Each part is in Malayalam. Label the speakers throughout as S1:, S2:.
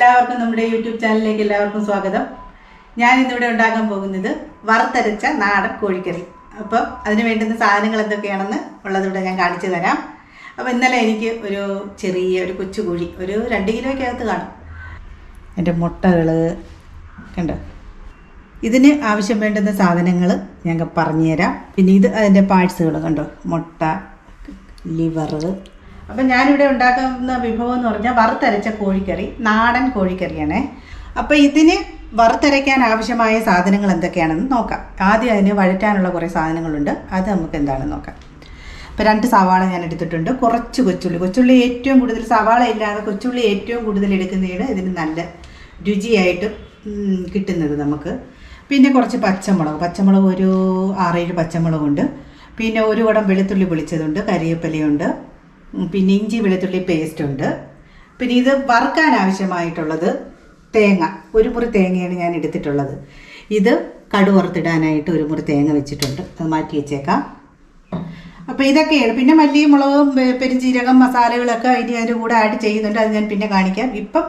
S1: യൂട്യൂബ് ചാനലിലേക്ക് എല്ലാവർക്കും സ്വാഗതം. ഞാൻ ഇന്നിവിടെ ഉണ്ടാക്കാൻ പോകുന്നത് വറുത്തരച്ച നാടൻ കോഴിക്കറി. അപ്പം അതിന് വേണ്ടുന്ന സാധനങ്ങൾ എന്തൊക്കെയാണെന്ന് ഉള്ളതിവിടെ ഞാൻ കാണിച്ചു തരാം. അപ്പോൾ ഇന്നലെ എനിക്ക് ഒരു ചെറിയ ഒരു കൊച്ചു കോഴി ഒരു രണ്ട് കിലോയ്ക്കകത്ത് കാണും. എന്റെ മുട്ടകൾ കണ്ടോ? ഇതിന് ആവശ്യം വേണ്ടുന്ന സാധനങ്ങൾ ഞങ്ങൾ പറഞ്ഞുതരാം. പിന്നെ ഇത് അതിന്റെ പാഴ്സുകൾ കണ്ടോ? മുട്ട ലിവർ അപ്പം ഞാനിവിടെ ഉണ്ടാക്കുന്ന വിഭവം എന്ന് പറഞ്ഞാൽ വറുത്തരച്ച കോഴിക്കറി നാടൻ കോഴിക്കറിയാണ്. അപ്പോൾ ഇതിന് വറുത്തരയ്ക്കാൻ ആവശ്യമായ സാധനങ്ങൾ എന്തൊക്കെയാണെന്ന് നോക്കാം. ആദ്യം അതിന് വഴറ്റാനുള്ള കുറേ സാധനങ്ങളുണ്ട്. അത് നമുക്ക് എന്താണെന്ന് നോക്കാം. ഇപ്പോൾ രണ്ട് സവാള ഞാൻ എടുത്തിട്ടുണ്ട്. കുറച്ച് കൊച്ചുള്ളി. കൊച്ചുള്ളി ഏറ്റവും കൂടുതൽ സവാള ഇല്ലാതെ കൊച്ചുള്ളി ഏറ്റവും കൂടുതൽ എടുക്കുന്നതാണ് ഇതിന് നല്ല രുചിയായിട്ട് കിട്ടുന്നത് നമുക്ക്. പിന്നെ കുറച്ച് പച്ചമുളക്. പച്ചമുളക് ഒരു ആറേഴ് പച്ചമുളകുണ്ട്. പിന്നെ ഒരു കുടം വെളുത്തുള്ളി പൊളിച്ചതുണ്ട്. കരിവേപ്പിലയുണ്ട് പിന്നെ ഇഞ്ചി വെളുത്തുള്ളി പേസ്റ്റ് ഉണ്ട്. പിന്നെ ഇത് വറുക്കാൻ ആവശ്യമായിട്ടുള്ളത് തേങ്ങ. ഒരു മുറി തേങ്ങയാണ് ഞാൻ എടുത്തിട്ടുള്ളത്. ഇത് കടു വറുത്തിടാനായിട്ട് ഒരു മുറി തേങ്ങ വെച്ചിട്ടുണ്ട്. അത് മാറ്റി വെച്ചേക്കാം. അപ്പോൾ ഇതൊക്കെയാണ്. പിന്നെ മല്ലിയും മുളകും പെരുംജീരകം മസാലകളൊക്കെ ഇനി അതിന്റെ കൂടെ ആഡ് ചെയ്യുന്നുണ്ട്. അത് ഞാൻ പിന്നെ കാണിക്കാം. ഇപ്പം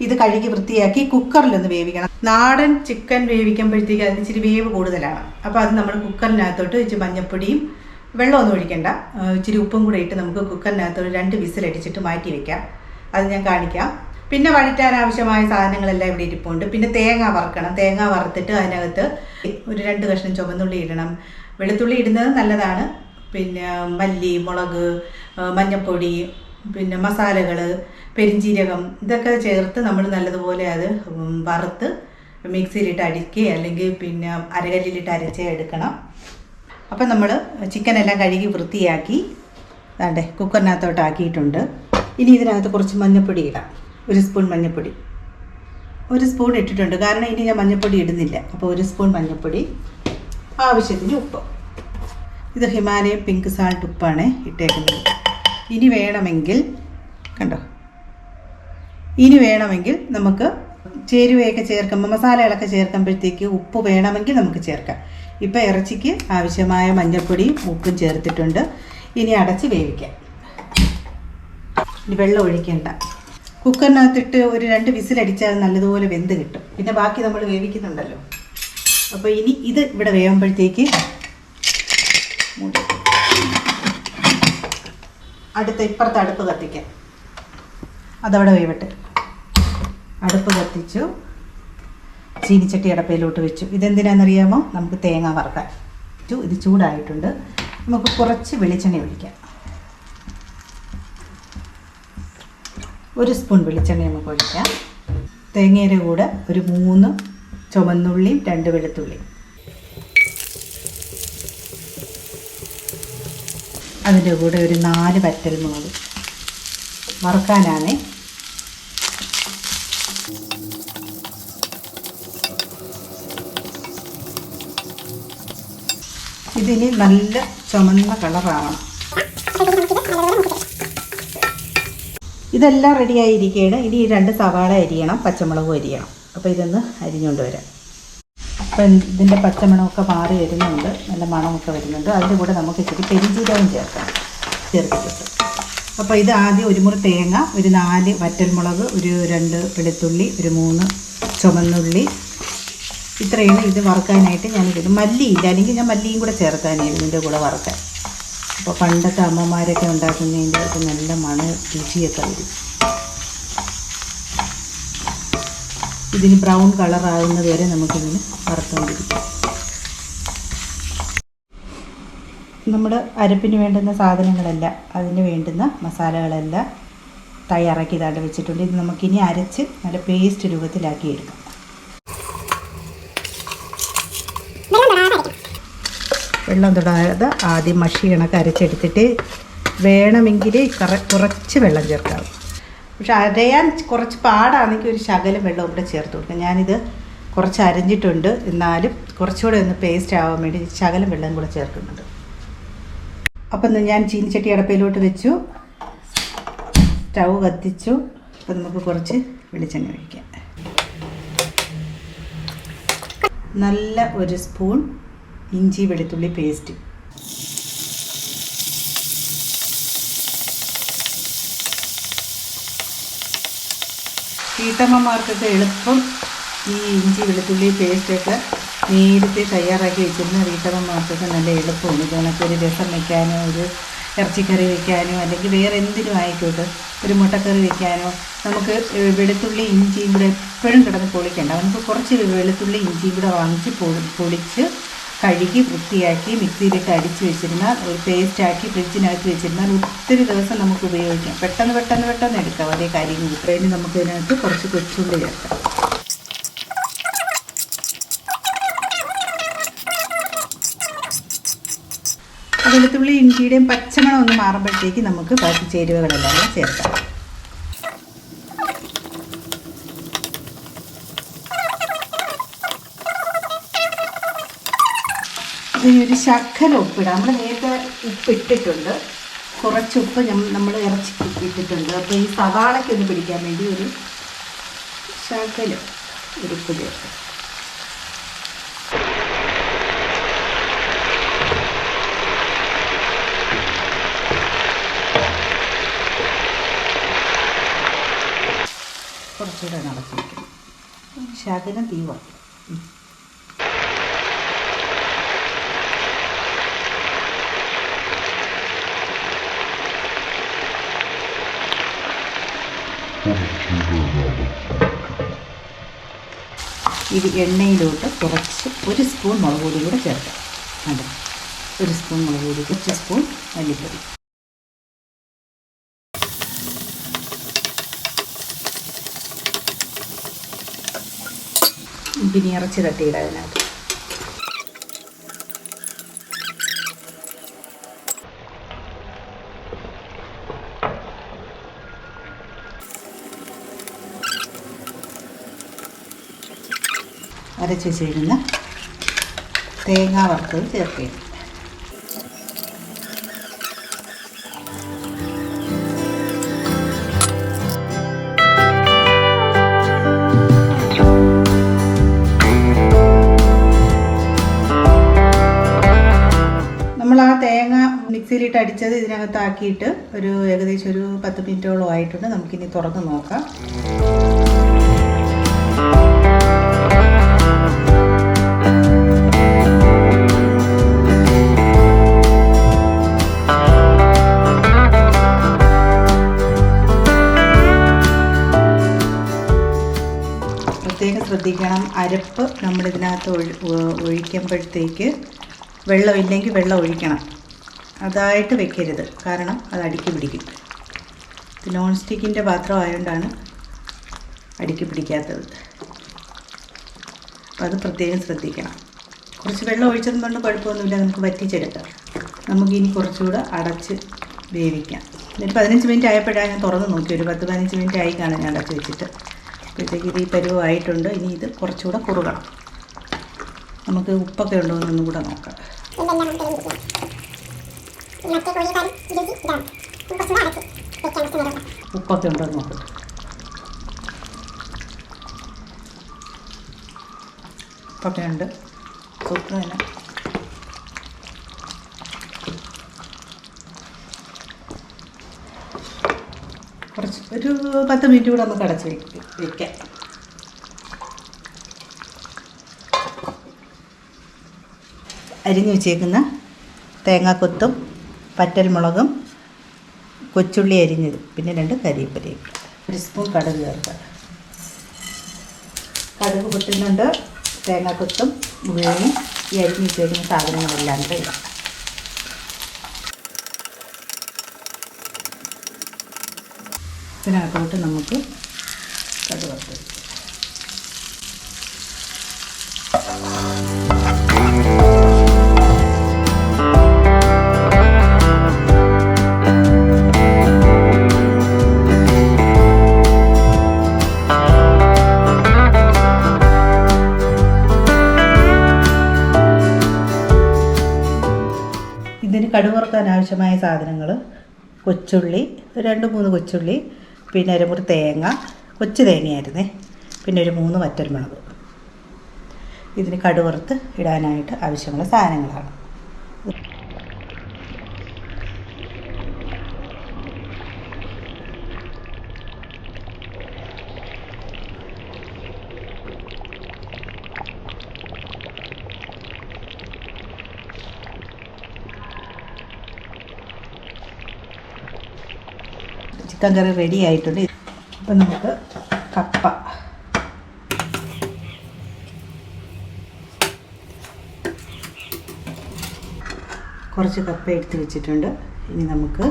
S1: ഇത് കഴുകി വൃത്തിയാക്കി കുക്കറിലൊന്ന് വേവിക്കണം. നാടൻ ചിക്കൻ വേവിക്കുമ്പോഴത്തേക്ക് അതിന് ഇച്ചിരി വേവ് കൂടുതലാണ്. അപ്പോൾ അത് നമ്മൾ കുക്കറിനകത്തോട്ട് ഇച്ചിരി മഞ്ഞപ്പൊടിയും വെള്ളമൊന്നും ഒഴിക്കണ്ട. ഇച്ചിരി ഉപ്പും കൂടെ ഇട്ട് നമുക്ക് കുക്കറിനകത്ത് ഒരു രണ്ട് വിസിലടിച്ചിട്ട് മാറ്റി വെക്കാം. അത് ഞാൻ കാണിക്കാം. പിന്നെ വഴറ്റാൻ ആവശ്യമായ സാധനങ്ങളെല്ലാം ഇവിടെ ഇരിപ്പുണ്ട്. പിന്നെ തേങ്ങ വറുക്കണം. തേങ്ങ വറുത്തിട്ട് അതിനകത്ത് ഒരു രണ്ട് കഷ്ണം ചുവന്നുള്ളി ഇടണം. വെളുത്തുള്ളി ഇടുന്നത് നല്ലതാണ്. പിന്നെ മല്ലി മുളക് മഞ്ഞൾപ്പൊടി പിന്നെ മസാലകൾ പെരിഞ്ചീരകം ഇതൊക്കെ ചേർത്ത് നമ്മൾ നല്ലതുപോലെ അത് വറുത്ത് മിക്സിയിലിട്ട് അടിക്കുക അല്ലെങ്കിൽ പിന്നെ അരകല്ലിലിട്ട് അരച്ചേ എടുക്കണം. അപ്പം നമ്മൾ ചിക്കൻ എല്ലാം കഴുകി വൃത്തിയാക്കി അതെ കുക്കറിനകത്തോട്ട് ആക്കിയിട്ടുണ്ട് ഇനി ഇതിനകത്ത് കുറച്ച് മഞ്ഞൾപ്പൊടി ഇടാം. ഒരു സ്പൂൺ മഞ്ഞൾപ്പൊടി ഒരു സ്പൂൺ ഇട്ടിട്ടുണ്ട്. കാരണം ഇനി ഞാൻ മഞ്ഞൾപ്പൊടി ഇടുന്നില്ല. അപ്പോൾ ഒരു സ്പൂൺ മഞ്ഞൾപ്പൊടി ആവശ്യത്തിന് ഉപ്പ്. ഇത് ഹിമാലയൻ പിങ്ക് സാൾട്ട് ഉപ്പാണ് ഇട്ടേക്കുന്നത്. ഇനി വേണമെങ്കിൽ കണ്ടോ? ഇനി വേണമെങ്കിൽ നമുക്ക് ചേരുവയൊക്കെ ചേർക്കുമ്പോൾ മസാലകളൊക്കെ ചേർക്കുമ്പോഴത്തേക്ക് ഉപ്പ് വേണമെങ്കിൽ നമുക്ക് ചേർക്കാം. ഇപ്പം ഇറച്ചിക്ക് ആവശ്യമായ മഞ്ഞൾപ്പൊടിയും ഉപ്പും ചേർത്തിട്ടുണ്ട്. ഇനി അടച്ച് വേവിക്കാം. ഇനി വെള്ളം ഒഴിക്കേണ്ട. കുക്കറിനകത്തിട്ട് ഒരു രണ്ട് വിസിലടിച്ചാൽ നല്ലതുപോലെ വെന്ത് കിട്ടും. പിന്നെ ബാക്കി നമ്മൾ വേവിക്കുന്നുണ്ടല്ലോ. അപ്പോൾ ഇനി ഇത് ഇവിടെ വേവുമ്പോഴത്തേക്ക് മൂടി. അടുത്ത ഇപ്പുറത്ത് അടുപ്പ് കത്തിക്കാം. അതവിടെ വേവട്ടെ. അടുപ്പ് കത്തിച്ചു. ചീനിച്ചട്ടി അടപ്പയിലോട്ട് വെച്ചു. ഇതെന്തിനാണെന്നറിയാമോ? നമുക്ക് തേങ്ങ വറുക്കാൻ. ചു- ഇത് ചൂടായിട്ടുണ്ട്. നമുക്ക് കുറച്ച് വെളിച്ചെണ്ണ ഒഴിക്കാം. ഒരു സ്പൂൺ വെളിച്ചെണ്ണ നമുക്ക് ഒഴിക്കാം. തേങ്ങയുടെ കൂടെ ഒരു മൂന്ന് ചുമന്നുള്ളിയും രണ്ട് വെളുത്തുള്ളിയും. അതിന്റെ കൂടെ ഒരു നാല് വറ്റൽ മുളക് വറുക്കാനാണേ ഇതിന് നല്ല ചുമന്ന കളറാവണം ഇതെല്ലാം റെഡി ആയിരിക്കുകയാണ്. ഇനി ഈ രണ്ട് സവാള അരിയണം പച്ചമുളകും അരിയണം. അപ്പോൾ ഇതൊന്ന് അരിഞ്ഞുകൊണ്ട് വരാം. അപ്പം ഇതിന്റെ പച്ചമണമൊക്കെ മാറി വരുന്നുണ്ട്. നല്ല മണമൊക്കെ വരുന്നുണ്ട്. അതിന്റെ കൂടെ നമുക്ക് ഇച്ചിരി പെരിഞ്ചീരകം ചേർക്കാം. ചേർത്തിട്ടുണ്ട്. അപ്പോൾ ഇത് ആദ്യം ഒരു മുറി തേങ്ങ ഒരു നാല് വറ്റൽമുളക് ഒരു രണ്ട് വെളുത്തുള്ളി ഒരു മൂന്ന് ചുമന്നുള്ളി ഇത്രയാണ് ഇത് വറുക്കാനായിട്ട് ഞാൻ ഞാനിത് മല്ലിയില്ല. അല്ലെങ്കിൽ ഞാൻ മല്ലിയും കൂടെ ചേർക്കാനായിരുന്നു ഇതിന്റെ കൂടെ വറുക്കാൻ. അപ്പോൾ പണ്ടത്തെ അമ്മമാരൊക്കെ ഉണ്ടാക്കുന്നതിന്റെ അത് നല്ല മണ രുചിയൊക്കെ വരും. ഇതിന് ബ്രൗൺ കളർ ആകുന്നത് വരെ നമുക്കിതിന് വറുത്തുകൊണ്ടിരിക്കാം നമ്മൾ അരപ്പിന് വേണ്ടുന്ന സാധനങ്ങളെല്ലാം അതിന് വേണ്ടുന്ന മസാലകളെല്ലാം തയ്യാറാക്കി ഇതാണ്ട് വെച്ചിട്ടുണ്ട്. ഇത് നമുക്കിനി അരച്ച് നല്ല പേസ്റ്റ് രൂപത്തിലാക്കി എടുക്കാം വെള്ളം തൊടാതെ ആദ്യം മഷി കണക്ക് അരച്ചെടുത്തിട്ട് വേണമെങ്കിൽ കുറച്ച് വെള്ളം ചേർക്കാം. പക്ഷെ അരയാൻ കുറച്ച് പാടാണെങ്കിൽ ഒരു ശകലം വെള്ളം ഇവിടെ ചേർത്ത് കൊടുക്കാം. ഞാനിത് കുറച്ച് അരഞ്ഞിട്ടുണ്ട്. എന്നാലും കുറച്ചുകൂടെ ഒന്ന് പേസ്റ്റ് ആവാൻ വേണ്ടി ശകലം വെള്ളം കൂടെ ചേർക്കുന്നുണ്ട്. അപ്പം ഞാൻ ചീനിച്ചട്ടി അടപ്പയിലോട്ട് വെച്ചു. സ്റ്റൗ കത്തിച്ചു. അപ്പം നമുക്ക് കുറച്ച് വെളിച്ചെണ്ണ ഒഴിക്കാം. നല്ല ഒരു സ്പൂൺ ഇഞ്ചി വെളുത്തുള്ളി പേസ്റ്റ് വീട്ടമ്മമാർക്കൊക്കെ എളുപ്പം ഈ ഇഞ്ചി വെളുത്തുള്ളി പേസ്റ്റൊക്കെ നേരത്തെ തയ്യാറാക്കി വെച്ചിരുന്ന വീട്ടമ്മമാർക്കൊക്കെ നല്ല എളുപ്പമാണ്. ഇത് കണക്കൊരു രസം വയ്ക്കാനോ ഒരു ഇറച്ചിക്കറി വയ്ക്കാനോ അല്ലെങ്കിൽ വേറെ എന്തിനും ആയിക്കോട്ടെ ഒരു മുട്ടക്കറി വയ്ക്കാനോ നമുക്ക് വെളുത്തുള്ളി ഇഞ്ചിയും കൂടെ എപ്പോഴും കിടന്ന് പൊളിക്കണ്ട. നമുക്ക് കുറച്ച് വെളുത്തുള്ളി ഇഞ്ചിയും കൂടെ വാങ്ങിച്ച് പൊളിച്ച് കഴുകി വൃത്തിയാക്കി മിക്സിയിലിട്ട് അടിച്ച് വെച്ചിരുന്നാൽ ഒരു പേസ്റ്റാക്കി ഫ്രിഡ്ജിനകത്ത് വെച്ചിരുന്നാൽ ഒത്തിരി ദിവസം നമുക്ക് ഉപയോഗിക്കാം. പെട്ടെന്ന് പെട്ടെന്ന് പെട്ടെന്ന് എടുക്കാം. അതേ കാര്യങ്ങൾ ഇത്രയും നമുക്ക് ഇതിനകത്ത് കുറച്ച് കൊച്ചുള്ളി ചേർക്കാം. വെളുത്തുള്ളി ഇഞ്ചിയുടെയും പച്ചമണം ഒന്ന് മാറുമ്പോഴത്തേക്ക് നമുക്ക് ബാക്കി ചേരുവകളെല്ലാം ചേർക്കാം. ഇനി ഒരു ശക്കല ഉപ്പിടാം. നമ്മൾ നേരത്തെ ഉപ്പ് ഇട്ടിട്ടുണ്ട് കുറച്ച് ഉപ്പ് നമ്മൾ ഇറച്ചിക്ക് ഇട്ടിട്ടുണ്ട്. അപ്പോൾ ഈ സവാളയ്ക്ക് ഒന്ന് പിടിക്കാൻ വേണ്ടി ഒരു ശകലം ഒരു ഉപ്പ് ചേർക്കാം കുറച്ചുകൂടെ നടക്കും ശകലം തീ ഇത് എണ്ണയിലോട്ട് കുറച്ച് ഒരു സ്പൂൺ മുളക് പൊടി കൂടെ ചേർക്കാം. അതെ. ഒരു സ്പൂൺ മുളക് പൊടി കുറച്ച് സ്പൂൺ മല്ലിപ്പൊടി. പിന്നെ ഇറച്ചി തട്ടിയിടാം അതിനകത്ത്. അരച്ച് വെച്ചിരിക്കുന്ന തേങ്ങ വറുത്തത് ചേർക്കുക നമ്മൾ ആ തേങ്ങ മിക്സിയിലിട്ട് അടിച്ചത് ഇതിനകത്താക്കിയിട്ട് ഒരു ഏകദേശം ഒരു പത്ത് മിനിറ്റോളം ആയിട്ടുണ്ട്. നമുക്കിനി തുറന്ന് നോക്കാം. പ്രത്യേകം അരപ്പ് നമ്മൾ ഇതിനകത്ത് ഒഴി- ഒഴിക്കുമ്പോഴത്തേക്ക് വെള്ളമില്ലെങ്കിൽ വെള്ളം ഒഴിക്കണം. അതായിട്ട് വെക്കരുത്. കാരണം അത് അടുക്കി പിടിക്കും. ഇത് നോൺ സ്റ്റിക്കിന്റെ പാത്രം ആയതുകൊണ്ടാണ് അടുക്കി പിടിക്കാത്തത്. അപ്പോൾ അത് പ്രത്യേകം ശ്രദ്ധിക്കണം. കുറച്ച് വെള്ളം ഒഴിച്ചതുകൊണ്ട് കുഴപ്പമൊന്നുമില്ല. നമുക്ക് വറ്റിച്ചെടുക്കാം. നമുക്കിനി കുറച്ചുകൂടെ അടച്ച് വേവിക്കാം. ഇനി പതിനഞ്ച് മിനിറ്റ് ആയപ്പോഴാണ് ഞാൻ തുറന്ന് നോക്കി ഒരു പത്ത് പതിനഞ്ച് മിനിറ്റ് ആയി ഞാൻ അടച്ച് വെച്ചിട്ട്. അപ്പോഴത്തേക്ക് പരുവമായിട്ടുണ്ട് ഇനി ഇത് കുറച്ചുകൂടെ കുറുകണം. നമുക്ക് ഉപ്പൊക്കെ ഉണ്ടോ എന്നൊന്നും കൂടെ നോക്കാം. ഉപ്പൊക്കെ ഉണ്ടോ എന്ന് നോക്കട്ടെ ഉപ്പൊക്കെ ഉണ്ട്. സൂപ്പർ തന്നെ കുറച്ച് ഒരു പത്ത് മിനിറ്റ് കൂടെ നമുക്ക് അടച്ച് വയ്ക്കാം അരിഞ്ഞു വെച്ചേക്കുന്ന തേങ്ങാക്കൊത്തും പറ്റൽമുളകും കൊച്ചുള്ളി അരിഞ്ഞത് പിന്നെ രണ്ട് കരിവേപ്പിലയും ഒരു സ്പൂൺ കടുക് ചേർക്കുക കടുക് പൊട്ടുന്നുണ്ട് തേങ്ങാക്കൊത്തും ഉള്ളിയും ഈ അരിഞ്ഞ് വെച്ചേക്കുന്ന സാധനങ്ങളെല്ലാം കൂടെ ഇടാം. ഇതിനകത്തോട്ട് നമുക്ക് കടുവത്ത് ഇതിന് കടുവറുക്കാൻ ആവശ്യമായ സാധനങ്ങൾ കൊച്ചുള്ളി രണ്ട് മൂന്ന് കൊച്ചുള്ളി പിന്നെ ഒരു മുറി തേങ്ങ കൊച്ചു തേങ്ങയായിരുന്നേ. പിന്നെ ഒരു മൂന്ന് വറ്റൽമുളക് ഇതിന് കടുവറുത്ത് ഇടാനായിട്ട് ആവശ്യമുള്ള സാധനങ്ങളാണ്. ചിക്കൻ കറി റെഡി ആയിട്ടുണ്ട്. അപ്പം നമുക്ക് കപ്പ. കുറച്ച് കപ്പ എടുത്ത് വെച്ചിട്ടുണ്ട്. ഇനി നമുക്ക്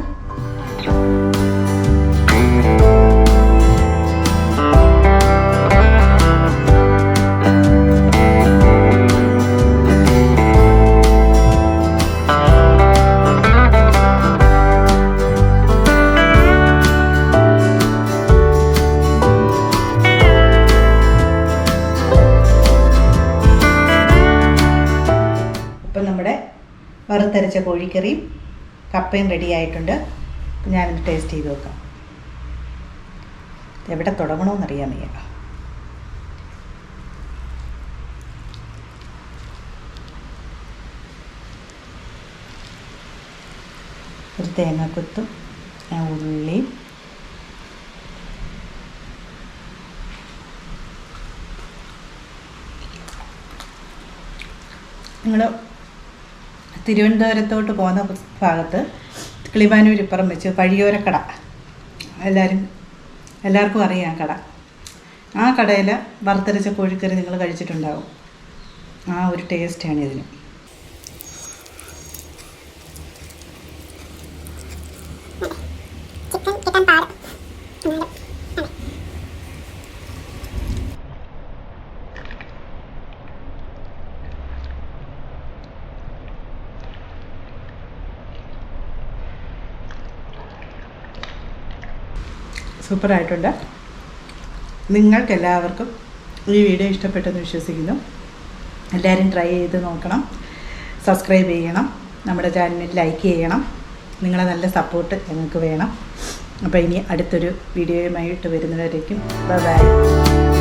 S1: വറുത്തരച്ച കോഴിക്കറിയും കപ്പയും റെഡിയായിട്ടുണ്ട് അപ്പം ടേസ്റ്റ് ചെയ്ത് നോക്കാം. എവിടെ തുടങ്ങണമെന്നറിയാൻ വയ്യ. ഒരു തേങ്ങാക്കൊത്തും ഞാൻ ഉള്ളിയും നിങ്ങൾ തിരുവനന്തപുരത്തോട്ട് പോകുന്ന ഭാഗത്ത് കിളിമാനൂർ ഇപ്പുറം വെച്ച് പഴിയോരക്കട എല്ലാവരും എല്ലാവർക്കും അറിയാം കട. ആ കടയിൽ വറുത്തരച്ച കോഴിക്കറി നിങ്ങൾ കഴിച്ചിട്ടുണ്ടാവും. ആ ഒരു ടേസ്റ്റാണ് ഇതിന്
S2: ചിക്കൻ കിട്ടാൻ പാട് എന്നാലും അതെ
S1: സൂപ്പറായിട്ടുണ്ട്. നിങ്ങൾക്കെല്ലാവർക്കും ഈ വീഡിയോ ഇഷ്ടപ്പെട്ടെന്ന് വിശ്വസിക്കുന്നു. എല്ലാവരും ട്രൈ ചെയ്ത് നോക്കണം. സബ്സ്ക്രൈബ് ചെയ്യണം. നമ്മുടെ ചാനലിൽ ലൈക്ക് ചെയ്യണം. നിങ്ങളെ നല്ല സപ്പോർട്ട് ഞങ്ങൾക്ക് വേണം. അപ്പോൾ ഇനി അടുത്തൊരു വീഡിയോയുമായിട്ട് വരുന്നവരേക്കും. ബൈ.